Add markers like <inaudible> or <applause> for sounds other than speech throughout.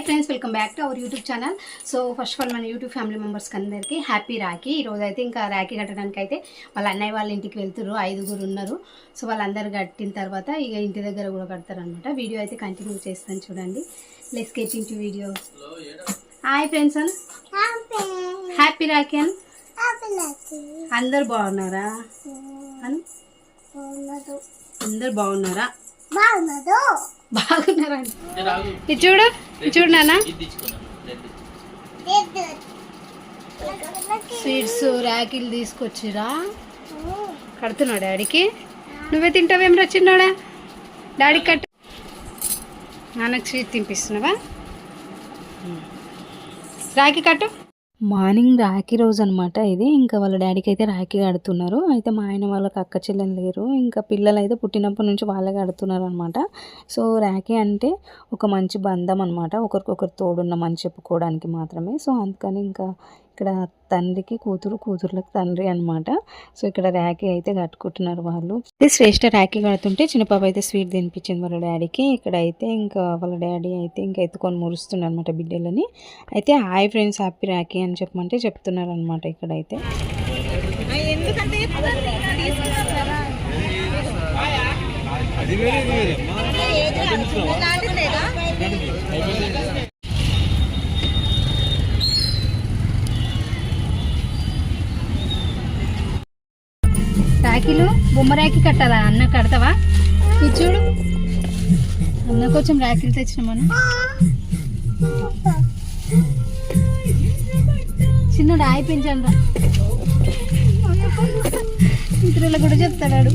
Hi friends welcome back to our YouTube channel. So first of all మన YouTube family మెంబర్స్కి అందరికీ happy Rakhi. ఈరోజు అయితే ఇంకా రాఖీ కట్టడానికి అయితే వాళ్ళ అన్నయ్య వాళ్ళ ఇంటికి వెళ్తున్నారు ఐదుగురు ఉన్నారు. సో వాళ్ళందరూ కట్టిన తర్వాత ఇక ఇంటి దగ్గర కూడా కడతారు అనమాట వీడియో అయితే కంటిన్యూ చేస్తాను చూడండి. Let's get into video hi friends an happy Rakhi అన్ అందరు బాగున్నారా? అన్ అందరు బాగున్నారా? బాగున్నారా. అని. ఇది చూడు ఇది చూడు నాన్న. స్వీట్స్ ర్యాకిల్ తీసుకొచ్చిరా? కడుతున్నావు డాడీకి? నువ్వే తింటావేం? చిన్నోడా డాడీకి కట్టు నాన్నకి స్వీట్ తినిపిస్తున్నావా? రాఖీ కట్టు. మార్నింగ్ రాఖీ రోజు అనమాట ఇది. ఇంకా వాళ్ళ డాడీకి అయితే రాఖీ కడుతున్నారు. అయితే మా ఆయన వాళ్ళకి అక్క చెల్లెలు లేరు. ఇంకా పిల్లలు అయితే పుట్టినప్పటి నుంచి వాళ్ళే కడుతున్నారు అనమాట సో రాఖీ అంటే ఒక మంచి బంధం అనమాట. ఒకరికొకరు తోడున్నామని చెప్పుకోవడానికి మాత్రమే. సో అందుకని ఇంకా ఇక్కడ తండ్రికి కూతురు కూతురులకు తండ్రి అనమాట సో ఇక్కడ రాఖీ అయితే కట్టుకుంటున్నారు వాళ్ళు. ఇది శ్రేష్ఠ రాఖీ కడుతుంటే చిన్న పాప అయితే స్వీట్ తినిపించింది వాళ్ళ డాడీకి. ఇక్కడ అయితే ఇంకా వాళ్ళ డాడీ అయితే ఇంకా ఎత్తుకొని మురుస్తున్నారు అనమాట బిడ్డలని. అయితే హాయ్ ఫ్రెండ్స్ హ్యాపీ రాఖీ అని చెప్పమంటే చెప్తున్నారు అనమాట ఇక్కడైతే రాఖీలు బొమ్మ రాఖీ కట్టాలా? అన్న కడతావా? ఇది చూడు. అన్న కొంచెం రాఖీలు తెచ్చిన మనం. చిన్న ఆయి పెంచాను రా కూడా చెప్తాడు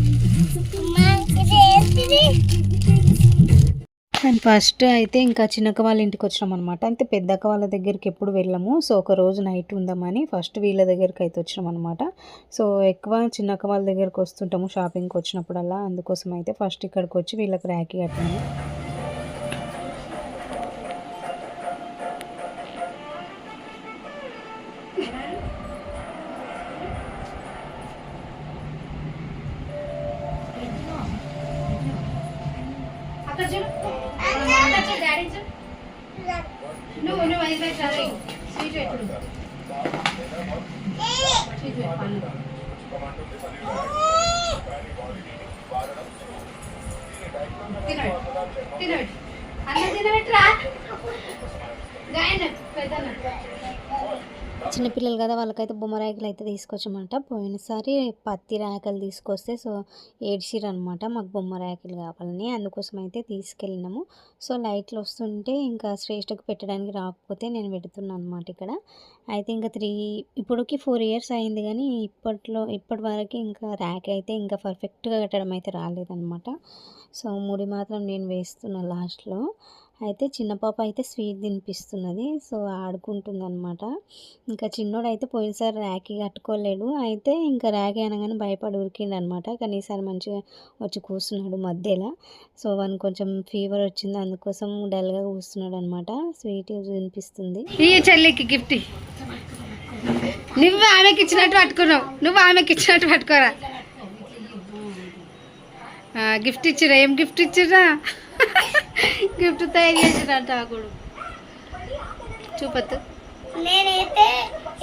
అండ్ ఫస్ట్ అయితే ఇంకా చిన్నక వాళ్ళ ఇంటికి వచ్చినాం అనమాట అంటే పెద్దక్క వాళ్ళ దగ్గరికి ఎప్పుడు వెళ్ళము. సో ఒక రోజు నైట్ ఉందామని ఫస్ట్ వీళ్ళ దగ్గరికి అయితే వచ్చినాం అనమాట సో ఎక్కువ చిన్నక్క వాళ్ళ దగ్గరికి వస్తుంటాము షాపింగ్కి వచ్చినప్పుడల్లా. అందుకోసం అయితే ఫస్ట్ ఇక్కడికి వచ్చి వీళ్ళకి ర్యాకీ కట్టాము అక్కడ నువ్వు నువ్వు అది పెట్టు అది స్వీట్ పెట్టు స్వీట్ తినబెట్టు తినబెట్టు. అన్న తినబెట్టురా? గాయన పెద్దన్న. చిన్నపిల్లలు కదా వాళ్ళకైతే బొమ్మ అయితే తీసుకొచ్చామంట. పోయినసారి పత్తి రాయకలు తీసుకొస్తే సో ఏడ్చిరు అనమాట మాకు బొమ్మ కావాలని. అందుకోసం అయితే తీసుకెళ్ళినాము. సో లైట్లు వస్తుంటే ఇంకా శ్రేష్ఠకు పెట్టడానికి రాకపోతే నేను పెడుతున్నాను అనమాట ఇక్కడ. అయితే ఇంకా త్రీ ఇప్పటికి ఫోర్ ఇయర్స్ అయింది కానీ ఇప్పట్లో ఇప్పటి వరకు ఇంకా ర్యాక్ అయితే ఇంకా పర్ఫెక్ట్గా కట్టడం అయితే రాలేదనమాట సో ముడి మాత్రం నేను వేస్తున్నా లాస్ట్లో. అయితే చిన్న పాప అయితే స్వీట్ తినిపిస్తున్నది. సో ఆడుకుంటుంది అనమాట ఇంకా చిన్నోడు అయితే పోయినసారి ర్యాకీ కట్టుకోలేడు. అయితే ఇంకా ర్యాకీ అనగానే భయపడి ఉరికిండు అనమాట కానీ ఈసారి మంచిగా వచ్చి కూర్చున్నాడు మధ్యలో. సో వానికి కొంచెం ఫీవర్ వచ్చింది. అందుకోసం డల్గా కూర్చున్నాడు అనమాట స్వీట్ తినిపిస్తుంది. ఈ చెల్లికి గిఫ్ట్ నువ్వు ఆమెకి ఇచ్చినట్టు పట్టుకున్నావు. నువ్వు ఆమెకి ఇచ్చినట్టు పట్టుకోరా. గిఫ్ట్ ఇచ్చిరా ఏం గిఫ్ట్ ఇచ్చిరా గిఫ్ట్ తయారు చేసిరంట అప్పుడు చూపత్తు నేనైతే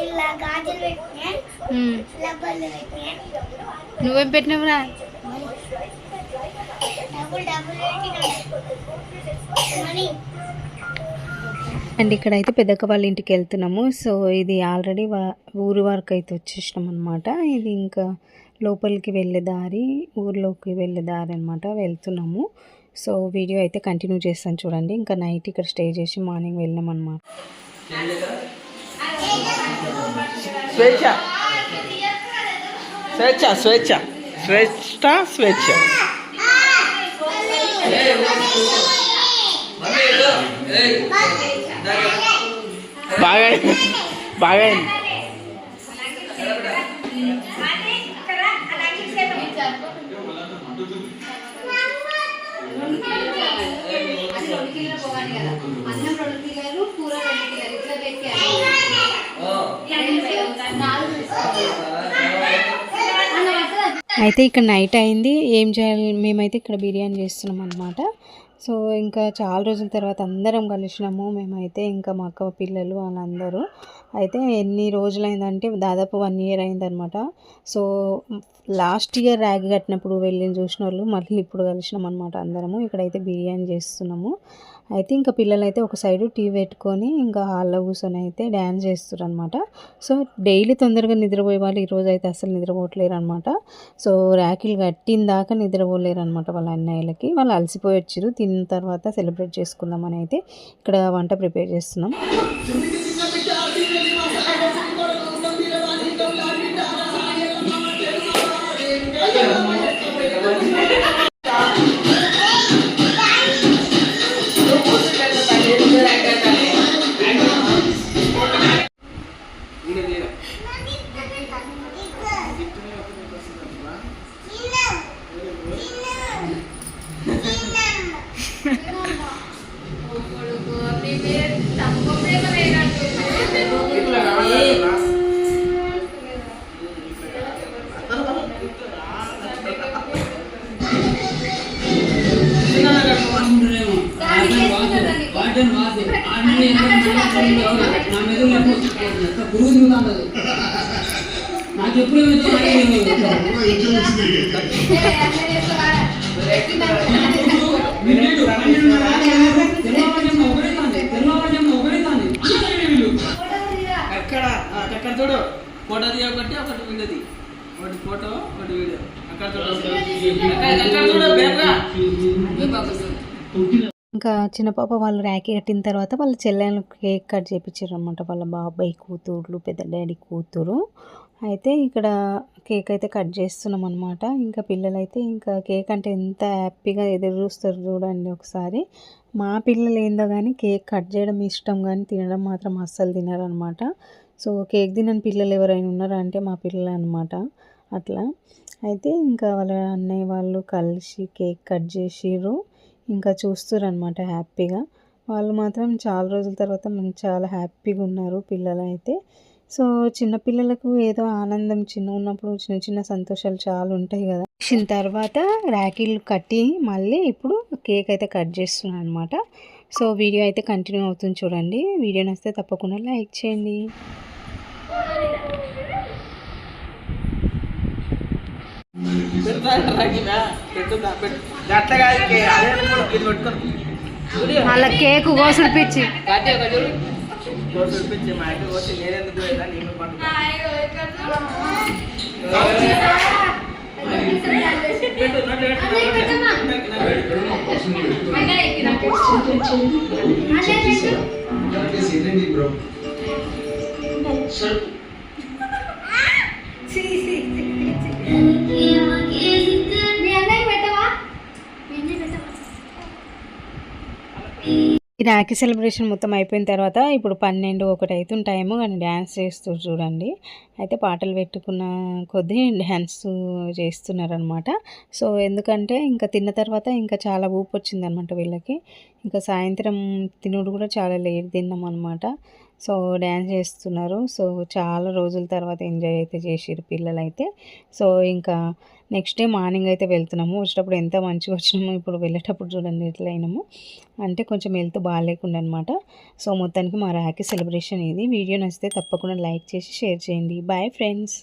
ఇలా గాజులు పెట్టినా లబ్బర్లు పెట్టినా. నువ్వేం పెట్టినావురా డబ్బులు డబ్బులు పెట్టినా. మనీ. అండ్ ఇక్కడైతే పెద్దక్క వాళ్ళ ఇంటికి వెళ్తున్నాము. సో ఇది ఆల్రెడీ వా ఊరి వరకు అయితే వచ్చేసినాం అనమాట ఇది ఇంకా లోపలికి వెళ్ళే దారి ఊర్లోకి వెళ్ళే దారి అనమాట వెళ్తున్నాము. సో వీడియో అయితే కంటిన్యూ చేస్తాను చూడండి. ఇంకా నైట్ ఇక్కడ స్టే చేసి మార్నింగ్ వెళ్ళాం అనమాట స్వేచ్ఛ స్వేచ్ఛ. స్వేచ్ఛ శ్రేష్ట స్వేచ్ఛ. బాగా బాగా అయితే ఇక్కడ నైట్ అయింది. ఏం చేయాలి? మేమైతే ఇక్కడ బిర్యానీ చేస్తున్నాం అనమాట సో ఇంకా చాలా రోజుల తర్వాత అందరం కలిసినాము. మేమైతే ఇంకా మా అక్క పిల్లలు వాళ్ళందరూ. అయితే ఎన్ని రోజులైందంటే దాదాపు వన్ ఇయర్ అయిందనమాట. సో లాస్ట్ ఇయర్ ర్యాగ్ కట్టినప్పుడు వెళ్ళి చూసిన వాళ్ళు మళ్ళీ ఇప్పుడు కలిసినాం అనమాట అందరము. ఇక్కడైతే బిర్యానీ చేస్తున్నాము. అయితే ఇంకా పిల్లలైతే ఒక సైడు టీ పెట్టుకొని ఇంకా హాల్లో కూర్చొని అయితే డ్యాన్స్ చేస్తారు అనమాట సో డైలీ తొందరగా నిద్రపోయే వాళ్ళు ఈరోజు అయితే అసలు నిద్రపోవట్లేరు అనమాట సో ర్యాకిల్ కట్టిన దాకా నిద్రపోలేరు అనమాట వాళ్ళ అన్నయ్యలకి. వాళ్ళు అలసిపోయి వచ్చారు తిన్న తర్వాత సెలబ్రేట్ చేసుకుందామని అయితే ఇక్కడ వంట ప్రిపేర్ చేస్తున్నాం. Thank <laughs> you. నాకు ఎప్పుడు అక్కడ అక్కడ చూడు. ఫోటో తీయ ఒకటి తీ ఒకటి ఫోటో ఒకటి వీడియో. అక్కడ చూడు. అక్కడ చూడు ఇంకా చిన్న పాప వాళ్ళు ర్యాకీ కట్టిన తర్వాత వాళ్ళ చెల్లెలు కేక్ కట్ చేయించారు అనమాట వాళ్ళ బాబాయ్ కూతుర్లు పెద్ద డాడీ కూతురు. అయితే ఇక్కడ కేక్ అయితే కట్ చేస్తున్నాం అనమాట ఇంకా పిల్లలైతే ఇంకా కేక్ అంటే ఎంత హ్యాపీగా ఎదురు చూస్తారు చూడండి ఒకసారి. మా పిల్లలు ఏందో కానీ కేక్ కట్ చేయడం ఇష్టం కానీ తినడం మాత్రం అస్సలు తినరనమాట సో కేక్ తినని పిల్లలు ఎవరైనా ఉన్నారా అంటే మా పిల్లలు అనమాట అట్లా. అయితే ఇంకా వాళ్ళ అన్నయ్య వాళ్ళు కలిసి కేక్ కట్ చేసిర్రు. ఇంకా చూస్తారు హ్యాపీగా. వాళ్ళు మాత్రం చాలా రోజుల తర్వాత మంచి చాలా హ్యాపీగా ఉన్నారు పిల్లలు అయితే సో చిన్నపిల్లలకు ఏదో ఆనందం చిన్న ఉన్నప్పుడు చిన్న చిన్న సంతోషాలు చాలా ఉంటాయి కదా. వచ్చిన తర్వాత ర్యాకీలు కట్టి మళ్ళీ ఇప్పుడు కేక్ అయితే కట్ చేస్తున్నాను అనమాట సో వీడియో అయితే కంటిన్యూ అవుతుంది చూడండి. వీడియో నచ్చితే తప్పకుండా లైక్ చేయండి. పెడతా రాగినా పెట్టుదా పెట్టు అట్లా కాదు కే- అదే అనుకో, ఇది పెట్టుకొని వాళ్ళ కేక్ కోసుడు పిచ్చి కోసి ఈ రాఖీ సెలబ్రేషన్ మొత్తం అయిపోయిన తర్వాత ఇప్పుడు పన్నెండు ఒకటి అవుతుంది టైము కానీ డ్యాన్స్ చేస్తూ చూడండి. అయితే పాటలు పెట్టుకున్న కొద్దీ డ్యాన్స్ చేస్తున్నారనమాట సో ఎందుకంటే ఇంకా తిన్న తర్వాత ఇంకా చాలా ఊపు వచ్చిందనమాట వీళ్ళకి. ఇంకా సాయంత్రం తినుడు కూడా చాలా లేట్ తిన్నాం అనమాట సో డ్యాన్స్ చేస్తున్నారు. సో చాలా రోజుల తర్వాత ఎంజాయ్ అయితే చేసారు పిల్లలైతే. సో ఇంకా నెక్స్ట్ డే మార్నింగ్ అయితే వెళ్తున్నాము. వచ్చేటప్పుడు ఎంత మంచిగా వచ్చినామో ఇప్పుడు వెళ్ళేటప్పుడు చూడండి ఎట్లా అయినాము. అంటే కొంచెం హెల్త్ బాగాలేకుండా అనమాట సో మొత్తానికి మా రాఖీ సెలబ్రేషన్ ఇది. వీడియో నచ్చితే తప్పకుండా లైక్ చేసి షేర్ చేయండి. Bye friends.